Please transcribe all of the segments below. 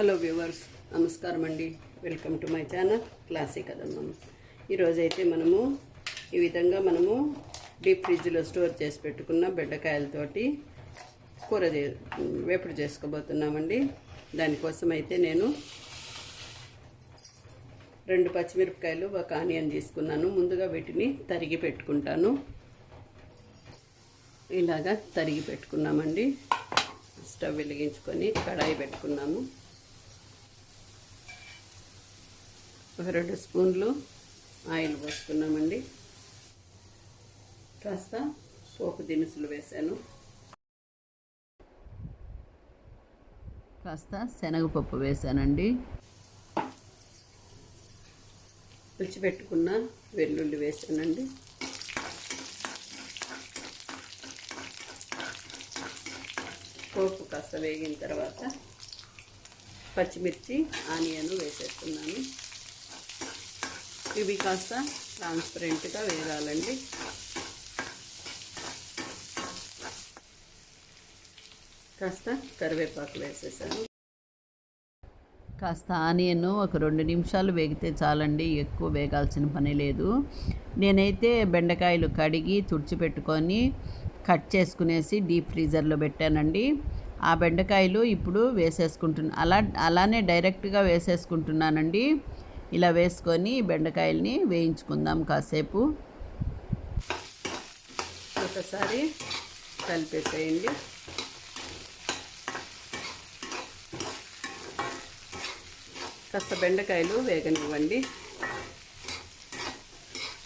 Hello viewers నమస్కారం అండి. Welcome to my channel classic కదమ్మం ఈరోజైతే మనము ఈ విధంగా మనము డీప్ ఫ్రిడ్జ్లో స్టోర్ చేసి పెట్టుకున్న బెండకాయలతోటి కూర చే వేపుడు చేసుకోబోతున్నామండి. దానికోసం అయితే నేను రెండు పచ్చిమిరపకాయలు ఒక ఆనియన్ తీసుకున్నాను. ముందుగా వీటిని తరిగి పెట్టుకుంటాను. ఇలాగా తరిగి పెట్టుకున్నామండి. స్టవ్ వెలిగించుకొని కడాయి పెట్టుకున్నాము. ఒక రెండు స్పూన్లు ఆయిల్ పోసుకున్నామండి. కాస్త పోపు దినుసులు వేసాను కాస్త శనగపప్పు వేసానండి పెట్టుకున్న వెల్లుల్లి వేసానండి పోపు కాస్త వేగిన తర్వాత పచ్చిమిర్చి ఆనియన్ వేసేస్తున్నాను. ఇవి కాస్త ట్రాన్స్పరెంట్గా వేగాలండి కాస్త కరివేపాకు వేసేసాను. కాస్త ఆనియన్ ఒక రెండు నిమిషాలు వేగితే చాలండి ఎక్కువ వేగాల్సిన పని లేదు. నేనైతే బెండకాయలు కడిగి తుడిచిపెట్టుకొని కట్ చేసుకునేసి డీప్ ఫ్రీజర్లో పెట్టానండి. ఆ బెండకాయలు ఇప్పుడు వేసేసుకుంటున్నా అలా అలానే డైరెక్ట్గా వేసేసుకుంటున్నానండి. ఇలా వేసుకొని బెండకాయల్ని వేయించుకుందాం కాసేపు. ఒకసారి కలిపేసేయండి. కాస్త బెండకాయలు వేగనివ్వండి.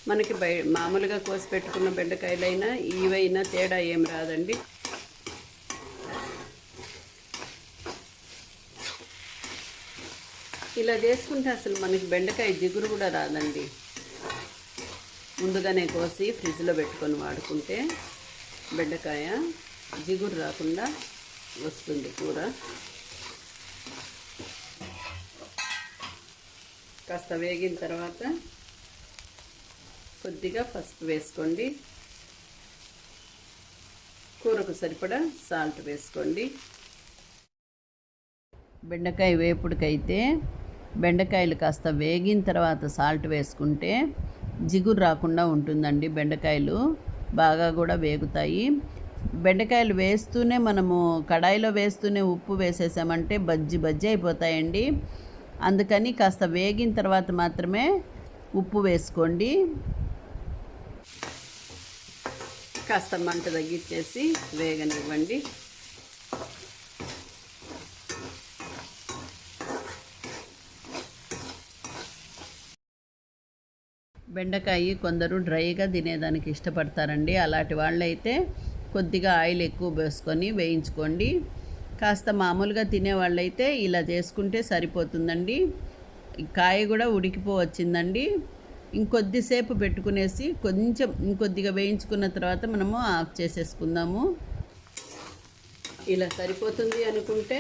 మనకి బయ మామూలుగా కోసి పెట్టుకున్న బెండకాయలైనా ఇవైనా తేడా ఏం రాదండి. ఇలా చేసుకుంటే అసలు మనకి బెండకాయ జిగురు కూడా రాదండి. ముందుగానే కోసి ఫ్రిడ్జ్లో పెట్టుకొని వాడుకుంటే బెండకాయ జిగురు రాకుండా వస్తుంది కూర. కాస్త వేగిన తర్వాత కొద్దిగా పసుపు వేసుకోండి. కూరకు సరిపడా సాల్ట్ వేసుకోండి. బెండకాయ వేపుడికైతే బెండకాయలు కాస్త వేగిన తర్వాత సాల్ట్ వేసుకుంటే జిగురు రాకుండా ఉంటుందండి బెండకాయలు. బాగా కూడా వేగుతాయి. బెండకాయలు వేస్తూనే మనము కడాయిలో వేస్తూనే ఉప్పు వేసేసామంటే బజ్జి బజ్జి అయిపోతాయండి. అందుకని కాస్త వేగిన తర్వాత మాత్రమే ఉప్పు వేసుకోండి. కాస్త మంట తగ్గించేసి వేగనివ్వండి. బెండకాయ కొందరు డ్రైగా తినేదానికి ఇష్టపడతారండి. అలాంటి వాళ్ళైతే కొద్దిగా ఆయిల్ ఎక్కువ వేసుకొని వేయించుకోండి. కాస్త మామూలుగా తినేవాళ్ళైతే ఇలా చేసుకుంటే సరిపోతుందండి. కాయ కూడా ఉడికిపోవచ్చిందండి. ఇంకొద్దిసేపు పెట్టుకునేసి కొంచెం ఇంకొద్దిగా వేయించుకున్న తర్వాత మనము ఆఫ్ చేసేసుకుందాము. ఇలా సరిపోతుంది అనుకుంటే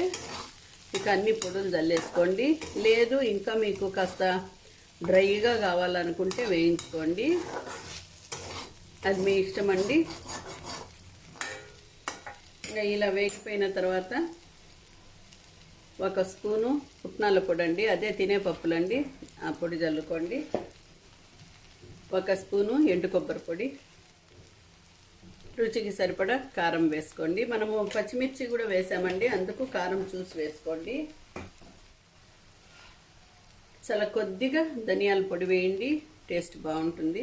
ఇక అన్ని పొడులు చల్లేసుకోండి లేదు ఇంకా మీకు కాస్త డ్రైగా కావాలనుకుంటే వేయించుకోండి. అది మీ ఇష్టం అండి. ఇలా వేగిపోయిన తర్వాత ఒక స్పూను పుట్నాల పొడి అండి. అదే తినే పప్పులండి ఆ పొడి చల్లుకోండి. ఒక స్పూను ఎండు కొబ్బరి పొడి. రుచికి సరిపడా కారం వేసుకోండి. మనము పచ్చిమిర్చి కూడా వేసామండి. అందుకు కారం చూసి వేసుకోండి. చాలా కొద్దిగా ధనియాల పొడి వేయండి టేస్ట్ బాగుంటుంది.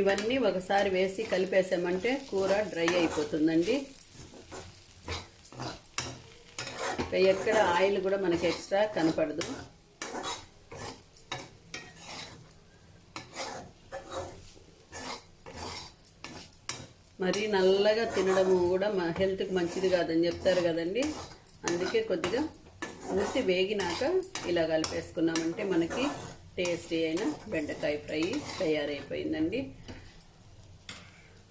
ఇవన్నీ ఒకసారి వేసి కలిపేసామంటే కూర డ్రై అయిపోతుందండి. ఎక్కడ ఆయిల్ కూడా మనకి ఎక్స్ట్రా కనపడదు. మరీ నల్లగా తినడము కూడా మా హెల్త్కి మంచిది కాదని చెప్తారు కదండి. అందుకే కొద్దిగా పూర్తి వేగినాక ఇలా కలిపేసుకున్నామంటే మనకి టేస్టీ అయిన బెండకాయ ఫ్రై తయారైపోయిందండి.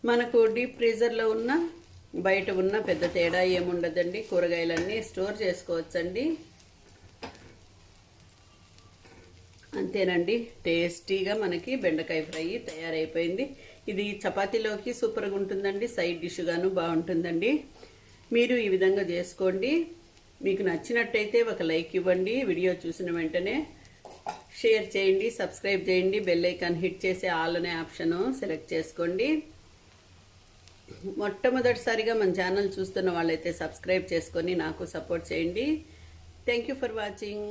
మనకు డీప్ ఫ్రీజర్లో ఉన్న బయట ఉన్న పెద్ద తేడా ఏముండదండి. కూరగాయలన్నీ స్టోర్ చేసుకోవచ్చండి. అంతేనండి. టేస్టీగా మనకి బెండకాయ ఫ్రై తయారైపోయింది. ఇది చపాతీలోకి సూపర్గా ఉంటుందండి సైడ్ డిష్గాను బాగుంటుందండి. మీరు ఈ విధంగా చేసుకోండి. మీకు నచ్చినట్టయితే ఒక లైక్ ఇవ్వండి వీడియో చూసిన వెంటనే షేర్ చేయండి సబ్స్క్రైబ్ చేయండి బెల్ ఐకాన్ హిట్ చేసే ఆల్ అనే ఆప్షన్ సెలెక్ట్ చేసుకోండి. మొట్టమొదటిసారిగా మన ఛానల్ చూస్తున్న వాళ్ళైతే సబ్స్క్రైబ్ చేసుకొని నాకు సపోర్ట్ చేయండి. Thank you for watching.